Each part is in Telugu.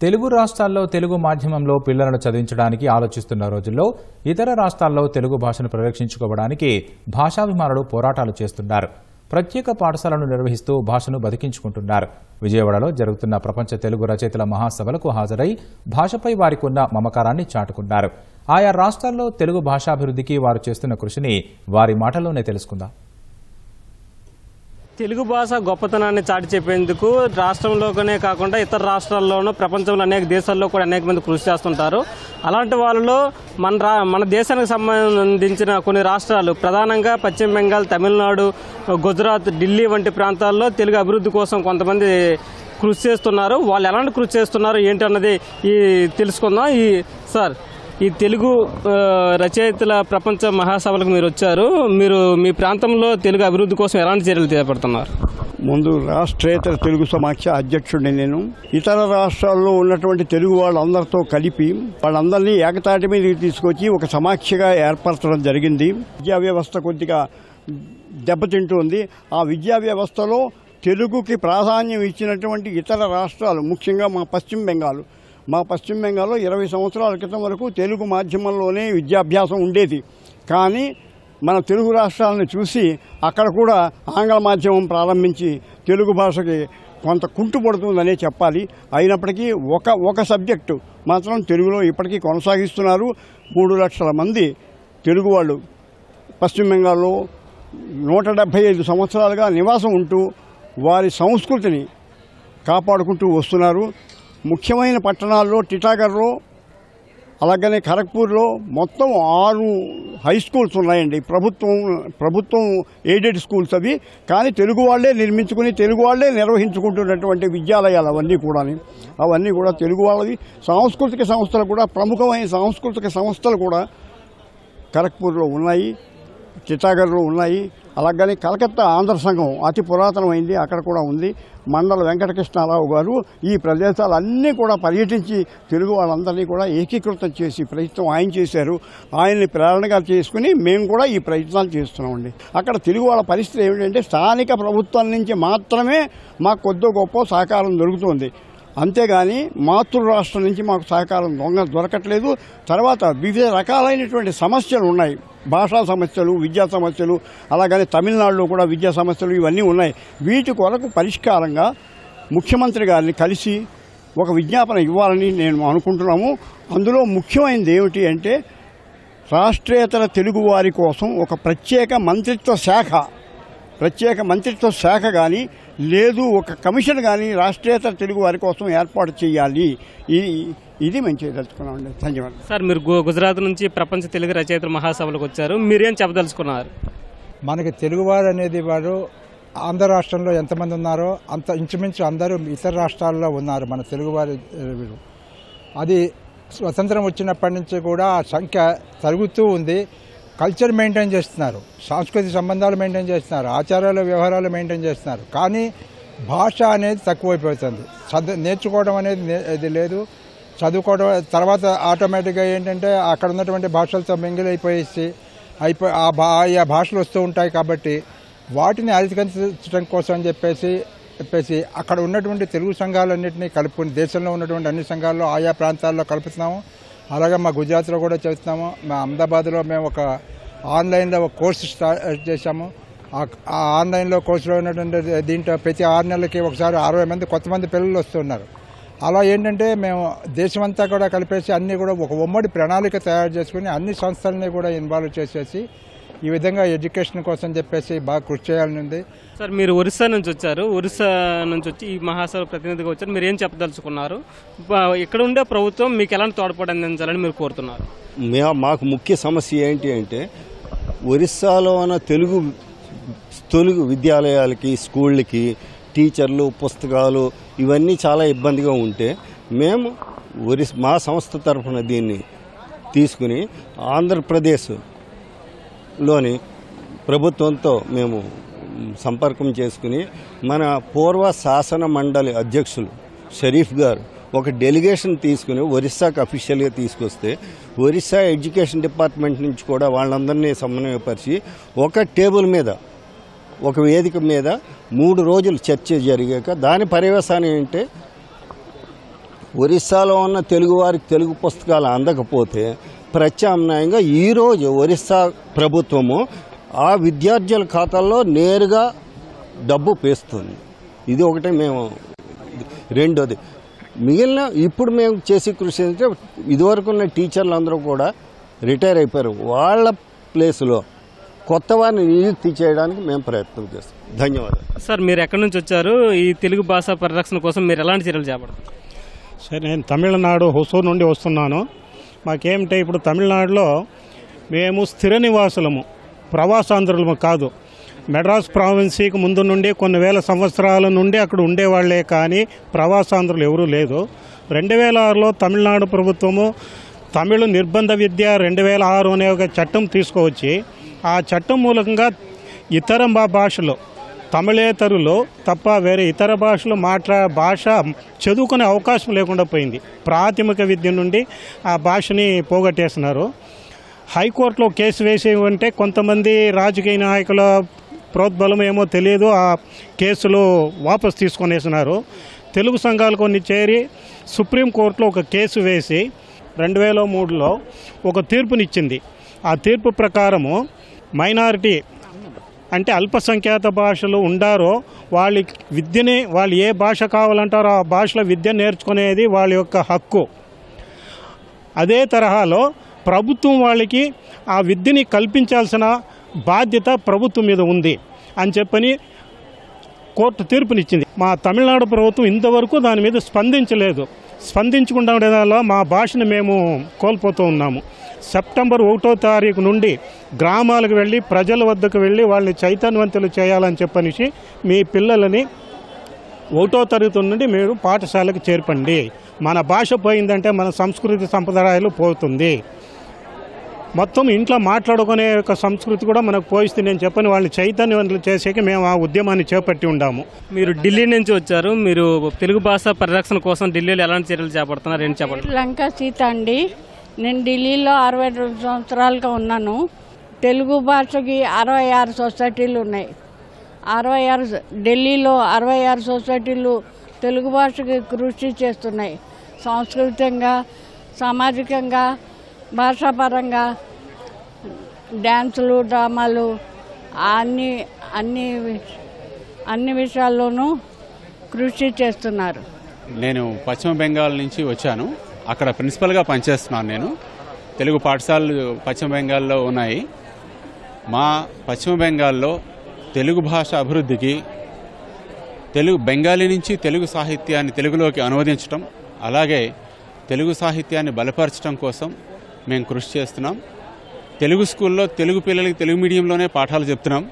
తెలుగు రాష్ట్రాల్లో తెలుగు మాధ్యమంలో పిల్లలను చదివించడానికి ఆలోచిస్తున్న రోజుల్లో ఇతర రాష్ట్రాల్లో తెలుగు భాషను పరిరక్షించుకోవడానికి భాషాభిమానులు పోరాటాలు చేస్తున్నారు. ప్రత్యేక పాఠశాలను నిర్వహిస్తూ భాషను బతికించుకుంటున్నారు. విజయవాడలో జరుగుతున్న ప్రపంచ తెలుగు రచయితల మహాసభలకు హాజరై భాషపై వారికి ఉన్న మమకారాన్ని చాటుకున్నారు. ఆయా రాష్ట్రాల్లో తెలుగు భాషాభివృద్ధికి వారు చేస్తున్న కృషిని వారి మాటల్లోనే తెలుసుకుందాం. తెలుగు భాష గొప్పతనాన్ని చాటి చెప్పేందుకు రాష్ట్రంలోనే కాకుండా ఇతర రాష్ట్రాల్లోనూ ప్రపంచంలో అనేక దేశాల్లో కూడా అనేక మంది కృషి చేస్తుంటారు. అలాంటి వాళ్ళలో మన రా మన దేశానికి సంబంధించిన కొన్ని రాష్ట్రాలు ప్రధానంగా పశ్చిమ బెంగాల్ తమిళనాడు గుజరాత్ ఢిల్లీ వంటి ప్రాంతాల్లో తెలుగు అభివృద్ధి కోసం కొంతమంది కృషి చేస్తున్నారు. వాళ్ళు ఎలాంటి కృషి చేస్తున్నారు ఏంటి అన్నది ఈ తెలుసుకుందాం. ఈ సార్. ఈ తెలుగు రచయితల ప్రపంచ మహాసభలకు మీరు వచ్చారు. మీరు మీ ప్రాంతంలో తెలుగు అభివృద్ధి కోసం ఎలాంటి చర్యలు చేపడుతున్నారు? ముందు రాష్ట్రేతర తెలుగు సమాఖ్య అధ్యక్షుడిని నేను. ఇతర రాష్ట్రాల్లో ఉన్నటువంటి తెలుగు వాళ్ళందరితో కలిపి వాళ్ళందరినీ ఏకతాటి మీదకి తీసుకొచ్చి ఒక సమాఖ్యగా ఏర్పరచడం జరిగింది. విద్యా వ్యవస్థ కొద్దిగా దెబ్బతింటుంది. ఆ విద్యా వ్యవస్థలో తెలుగుకి ప్రాధాన్యం ఇచ్చినటువంటి ఇతర రాష్ట్రాలు ముఖ్యంగా మా పశ్చిమ బెంగాల్ మా పశ్చిమ బెంగాల్లో ఇరవై సంవత్సరాల క్రితం వరకు తెలుగు మాధ్యమంలోనే విద్యాభ్యాసం ఉండేది. కానీ మన తెలుగు రాష్ట్రాలను చూసి అక్కడ కూడా ఆంగ్ల మాధ్యమం ప్రారంభించి తెలుగు భాషకి కొంత కుంటుపడుతుందనే చెప్పాలి. అయినప్పటికీ ఒక ఒక సబ్జెక్టు మాత్రం తెలుగులో ఇప్పటికీ కొనసాగిస్తున్నారు. మూడు లక్షల మంది తెలుగు వాళ్ళు పశ్చిమ బెంగాల్లో నూట డెబ్భై ఐదు సంవత్సరాలుగా నివాసం ఉంటూ వారి సంస్కృతిని కాపాడుకుంటూ వస్తున్నారు. ముఖ్యమైన పట్టణాల్లో టిటాగర్లో అలాగనే ఖరగ్పూర్లో మొత్తం ఆరు హై స్కూల్స్ ఉన్నాయండి. ప్రభుత్వం ప్రభుత్వం ఎయిడెడ్ స్కూల్స్ అవి. కానీ తెలుగు వాళ్ళే నిర్మించుకుని తెలుగు వాళ్ళే నిర్వహించుకుంటున్నటువంటి విద్యాలయాలు అవన్నీ కూడా అవన్నీ కూడా తెలుగు వాళ్ళవి. సాంస్కృతిక సంస్థలు కూడా ప్రముఖమైన సాంస్కృతిక సంస్థలు కూడా ఖరగ్పూర్లో ఉన్నాయి చిటాగర్లో ఉన్నాయి. అలాగని కలకత్తా ఆంధ్ర సంఘం అతి పురాతనమైంది అక్కడ కూడా ఉంది. మండల వెంకటకృష్ణారావు గారు ఈ ప్రదేశాలన్నీ కూడా పర్యటించి తెలుగు వాళ్ళందరినీ కూడా ఏకీకృతం చేసి ప్రయత్నం ఆయన చేశారు. ఆయన్ని ప్రేరణగా చేసుకుని మేము కూడా ఈ ప్రయత్నాలు చేస్తున్నామండి. అక్కడ తెలుగు వాళ్ళ పరిస్థితి ఏమిటంటే స్థానిక ప్రభుత్వం నుంచి మాత్రమే మాకు కొద్దో గొప్ప సహకారం దొరుకుతుంది. అంతేగాని మాతృ రాష్ట్రం నుంచి మాకు సహకారం దొంగ దొరకట్లేదు. తర్వాత వివిధ రకాలైనటువంటి సమస్యలు ఉన్నాయి. భాషా సమస్యలు విద్యా సమస్యలు అలాగని తమిళనాడులో కూడా విద్యా సమస్యలు ఇవన్నీ ఉన్నాయి. వీటి కొరకు పరిష్కారంగా ముఖ్యమంత్రి గారిని కలిసి ఒక విజ్ఞాపన ఇవ్వాలని నేను అనుకుంటున్నాము. అందులో ముఖ్యమైనది ఏమిటి అంటే రాష్ట్రేతర తెలుగు వారి కోసం ఒక ప్రత్యేక మంత్రిత్వ శాఖ ప్రత్యేక మంత్రిత్వ శాఖ కానీ లేదు ఒక కమిషన్ కానీ రాష్ట్రేతర తెలుగు వారి కోసం ఏర్పాటు చేయాలి. ఇది ఇది మేము చేయదలుచుకున్నామండి ధన్యవాదాలు. సార్ మీరు గు- గుజరాత్ నుంచి ప్రపంచ తెలుగు రచయితల మహాసభలకు వచ్చారు. మీరేం చెప్పదలుచుకున్నారు? మనకి తెలుగువారు అనేది వారు ఆంధ్ర రాష్ట్రంలో ఎంతమంది ఉన్నారో అంత ఇంచుమించు అందరూ ఇతర రాష్ట్రాల్లో ఉన్నారు మన తెలుగువారి. అది స్వతంత్రం వచ్చినప్పటి నుంచి కూడా ఆ సంఖ్య తరుగుతూ ఉంది. కల్చర్ మెయింటైన్ చేస్తున్నారు. సాంస్కృతిక సంబంధాలు మెయింటైన్ చేస్తున్నారు. ఆచారాలు వ్యవహారాలు మెయింటైన్ చేస్తున్నారు. కానీ భాష అనేది తక్కువైపోతుంది. చదువు నేర్చుకోవడం అనేది ఇది లేదు. చదువుకోవడం తర్వాత ఆటోమేటిక్గా ఏంటంటే అక్కడ ఉన్నటువంటి భాషలతో మింగిల్ అయిపోయేసి అయిపో ఆ భా ఆయా భాషలు వస్తూ ఉంటాయి కాబట్టి వాటిని అధిగమించడం కోసం అని చెప్పేసి చెప్పేసి అక్కడ ఉన్నటువంటి తెలుగు సంఘాలన్నింటినీ కలుపుకుని దేశంలో ఉన్నటువంటి అన్ని సంఘాల్లో ఆయా ప్రాంతాల్లో కలుపుతున్నాము. అలాగే మా గుజరాత్లో కూడా చేస్తున్నాము. మా అహ్మదాబాద్లో మేము ఒక ఆన్లైన్లో ఒక కోర్సు స్టార్ట్ చేశాము. ఆ- ఆ ఆన్లైన్లో కోర్సులో ఉన్నటువంటి దీంట్లో ప్రతి ఆరు నెలలకి ఒకసారి అరవై మంది కొత్త మంది పిల్లలు వస్తున్నారు. అలా ఏంటంటే మేము దేశమంతా కూడా కలిపేసి అన్నీ కూడా ఒక ఉమ్మడి ప్రణాళిక తయారు చేసుకుని అన్ని సంస్థలని కూడా ఇన్వాల్వ్ చేసేసి ఈ విధంగా ఎడ్యుకేషన్ కోసం చెప్పేసి బాగా కృషి చేయాలని ఉంది. సార్ మీరు ఒరిస్సా నుంచి వచ్చారు. ఒరిస్సా నుంచి వచ్చి ఈ మహాసభ ప్రతినిధిగా వచ్చారు. మీరు ఏం చెప్పదలుచుకున్నారు? ఇక్కడ ఉండే ప్రభుత్వం మీకు ఎలాంటి తోడ్పాటు అందించాలని మీరు కోరుతున్నారు? మే మాకు ముఖ్య సమస్య ఏంటి అంటే ఒరిస్సాలో ఉన్న తెలుగు తెలుగు విద్యాలయాలకి స్కూళ్ళకి టీచర్లు పుస్తకాలు ఇవన్నీ చాలా ఇబ్బందిగా ఉంటే మేము ఒరిస్ మా సంస్థ తరఫున దీన్ని తీసుకుని లోని ప్రభుత్వంతో మేము సంపర్కం చేసుకుని మన పూర్వ శాసన మండలి అధ్యక్షులు షరీఫ్ గారు ఒక డెలిగేషన్ తీసుకుని ఒరిస్సాకి అఫీషియల్గా తీసుకొస్తే ఒరిస్సా ఎడ్యుకేషన్ డిపార్ట్మెంట్ నుంచి కూడా వాళ్ళందరినీ సమన్వయపరిచి ఒక టేబుల్ మీద ఒక వేదిక మీద మూడు రోజులు చర్చ జరిగాక దాని పర్యవసానం ఏంటంటే ఒరిస్సాలో ఉన్న తెలుగువారికి తెలుగు పుస్తకాలు అందకపోతే ప్రత్యామ్నాయంగా ఈరోజు ఒరిస్సా ప్రభుత్వము ఆ విద్యార్థుల ఖాతాల్లో నేరుగా డబ్బు పేస్తుంది. ఇది ఒకటే మేము రెండోది. మిగిలిన ఇప్పుడు మేము చేసే కృషి అంటే ఇదివరకు ఉన్న టీచర్లు అందరూ కూడా రిటైర్ అయిపోయారు. వాళ్ళ ప్లేస్లో కొత్త వారిని నియుక్తి చేయడానికి మేము ప్రయత్నం చేస్తాం. ధన్యవాదాలు. సార్ మీరు ఎక్కడి నుంచి వచ్చారు? ఈ తెలుగు భాష పరిరక్షణ కోసం మీరు ఎలాంటి చర్యలు చేపడతారు సరే నేను తమిళనాడు హుసూర్ నుండి వస్తున్నాను. మాకేమిటంటే ఇప్పుడు తమిళనాడులో మేము స్థిర నివాసులము ప్రవాసాంధ్రులము కాదు. మెడ్రాస్ ప్రావిన్సీకి ముందు నుండి కొన్ని వేల సంవత్సరాల నుండి అక్కడ ఉండేవాళ్ళే కానీ ప్రవాసాంధ్రులు ఎవరూ లేదు. రెండు వేల ఆరులో తమిళనాడు ప్రభుత్వము తమిళ నిర్బంధ విద్య రెండు వేల ఆరు అనే ఒక చట్టం తీసుకువచ్చి ఆ చట్టం మూలంగా ఇతర మా భాషలు తమిళేతరులు తప్ప వేరే ఇతర భాషలు మాట్లా భాష చదువుకునే అవకాశం లేకుండా పోయింది. ప్రాథమిక విద్య నుండి ఆ భాషని పోగొట్టేస్తున్నారు. హైకోర్టులో కేసు వేసేవంటే కొంతమంది రాజకీయ నాయకుల ప్రోద్బలం ఏమో తెలియదు. ఆ కేసులు వాపస్ తీసుకొనేసినారు తెలుగు సంఘాలు కొన్ని చేరి సుప్రీంకోర్టులో ఒక కేసు వేసి రెండు వేల మూడులో ఒక తీర్పునిచ్చింది. ఆ తీర్పు ప్రకారము మైనారిటీ అంటే అల్పసంఖ్యాత భాషలు ఉండారో వాళ్ళ విద్యని వాళ్ళు ఏ భాష కావాలంటారో ఆ భాషలో విద్య నేర్చుకునేది వాళ్ళ యొక్క హక్కు. అదే తరహాలో ప్రభుత్వం వాళ్ళకి ఆ విద్యని కల్పించాల్సిన బాధ్యత ప్రభుత్వం మీద ఉంది అని చెప్పని కోర్టు తీర్పునిచ్చింది. మా తమిళనాడు ప్రభుత్వం ఇంతవరకు దాని మీద స్పందించలేదు. స్పందించకుండా ఉండేదానిలో మా భాషను మేము కోల్పోతూ ఉన్నాము. సెప్టెంబర్ ఒకటో తారీఖు నుండి గ్రామాలకు వెళ్ళి ప్రజల వద్దకు వెళ్ళి వాళ్ళని చైతన్యవంతులు చేయాలని చెప్పనిసి మీ పిల్లలని ఒకటో తరగతి నుండి మీరు పాఠశాలకు చేర్పండి. మన భాష పోయిందంటే మన సంస్కృతి సంప్రదాయాలు పోతుంది. మొత్తం ఇంట్లో మాట్లాడుకునే యొక్క సంస్కృతి కూడా మనకు పోయిస్తే నేను చెప్పని వాళ్ళని చైతన్యవంతులు చేసేకి మేము ఆ ఉద్యమాన్ని చేపట్టి ఉండాము. మీరు ఢిల్లీ నుంచి వచ్చారు. మీరు తెలుగు భాష పరిరక్షణ కోసం ఢిల్లీలో ఎలాంటి చర్యలు చేపడుతున్నారు? ఏంటి చెప్పండి లంక సీత అండి. నేను ఢిల్లీలో అరవై రెండు సంవత్సరాలుగా ఉన్నాను. తెలుగు భాషకి అరవై ఆరు సొసైటీలు ఉన్నాయి. అరవై ఆరు ఢిల్లీలో అరవై ఆరు సొసైటీలు తెలుగు భాషకి కృషి చేస్తున్నాయి. సాంస్కృతికంగా సామాజికంగా భాషాపరంగా డ్యాన్సులు డ్రామాలు అన్ని అన్ని విష- అన్ని విషయాల్లోనూ కృషి చేస్తున్నారు. నేను పశ్చిమ బెంగాల్ నుంచి వచ్చాను. అక్కడ ప్రిన్సిపల్గా పనిచేస్తున్నాను నేను. తెలుగు పాఠశాలలు పశ్చిమ బెంగాల్లో ఉన్నాయి. మా పశ్చిమ బెంగాల్లో తెలుగు భాష అభివృద్ధికి తెలుగు బెంగాలీ నుంచి తెలుగు సాహిత్యాన్ని తెలుగులోకి అనువదించడం అలాగే తెలుగు సాహిత్యాన్ని బలపరచడం కోసం మేము కృషి చేస్తున్నాం. తెలుగు స్కూల్లో తెలుగు పిల్లలకి తెలుగు మీడియంలోనే పాఠాలు చెప్తున్నాం.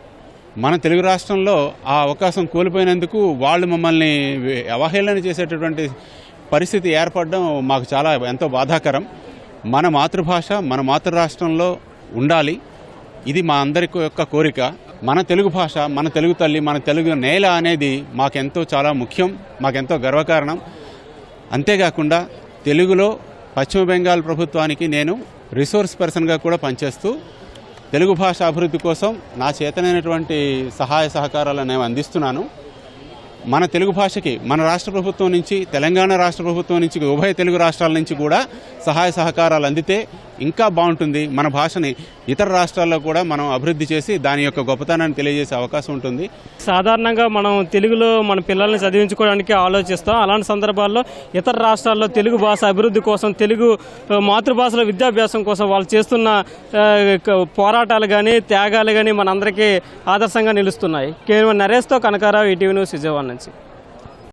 మన తెలుగు రాష్ట్రంలో ఆ అవకాశం కోల్పోయినందుకు వాళ్ళు మమ్మల్ని అవహేళన చేసేటటువంటి పరిస్థితి ఏర్పడడం మాకు చాలా ఎంతో బాధాకరం. మన మాతృభాష మన మాతృ రాష్ట్రంలో ఉండాలి. ఇది మా అందరి యొక్క కోరిక. మన తెలుగు భాష మన తెలుగు తల్లి మన తెలుగు నేల అనేది మాకెంతో చాలా ముఖ్యం మాకెంతో గర్వకారణం. అంతేకాకుండా తెలుగులో పశ్చిమ బెంగాల్ ప్రభుత్వానికి నేను రిసోర్స్ పర్సన్గా కూడా పనిచేస్తూ తెలుగు భాష అభివృద్ధి కోసం నా చేతనైనటువంటి సహాయ సహకారాలను నేను అందిస్తున్నాను. మన తెలుగు భాషకి మన రాష్ట్ర ప్రభుత్వం నుంచి తెలంగాణ రాష్ట్ర ప్రభుత్వం నుంచి ఉభయ తెలుగు రాష్ట్రాల నుంచి కూడా సహాయ సహకారాలు అందితే ఇంకా బాగుంటుంది. మన భాషని ఇతర రాష్ట్రాల్లో కూడా మనం అభివృద్ధి చేసి దాని యొక్క గొప్పతనాన్ని తెలియజేసే అవకాశం ఉంటుంది. సాధారణంగా మనం తెలుగులో మన పిల్లల్ని చదివించుకోవడానికి ఆలోచిస్తాం. అలాంటి సందర్భాల్లో ఇతర రాష్ట్రాల్లో తెలుగు భాష అభివృద్ధి కోసం తెలుగు మాతృభాషలో విద్యాభ్యాసం కోసం వాళ్ళు చేస్తున్న పోరాటాలు కానీ త్యాగాలు కానీ మనందరికీ ఆదర్శంగా నిలుస్తున్నాయి. కేవలం నరేష్తో కనకారావు ఈటీవీ న్యూస్ విజయవాడ నుంచి